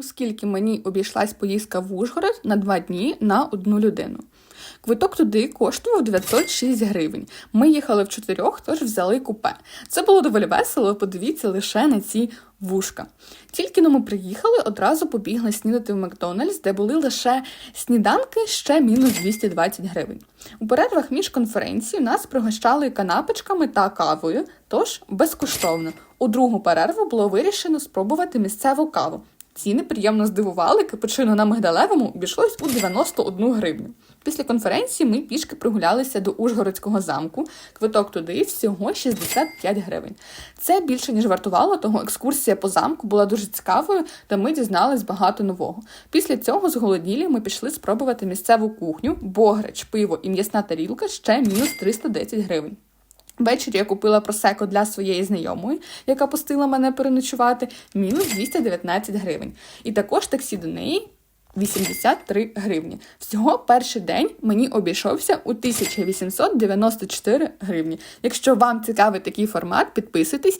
Оскільки мені обійшлась поїздка в Ужгород на два дні на одну людину. Квиток туди коштував 906 гривень. Ми їхали в чотирьох, тож взяли купе. Це було доволі весело. Подивіться лише на ці вушка. Тільки но ми приїхали, одразу побігли снідати в Макдональдс, де були лише сніданки ще мінус 220 гривень. У перервах між конференцій нас пригощали канапочками та кавою, тож безкоштовно. У другу перерву було вирішено спробувати місцеву каву. Ціни приємно здивували, капучино на Мигдалевому обійшлось у 91 гривню. Після конференції ми пішки прогулялися до Ужгородського замку. Квиток туди всього 65 гривень. Це більше ніж вартувало, того екскурсія по замку була дуже цікавою, та ми дізнались багато нового. Після цього зголоділі ми пішли спробувати місцеву кухню, бограч, пиво і м'ясна тарілка ще мінус 310 гривень. Ввечері я купила просеко для своєї знайомої, яка пустила мене переночувати, мінус 219 гривень. І також таксі до неї 83 гривні. Всього перший день мені обійшовся у 1894 гривні. Якщо вам цікавий такий формат, підписуйтесь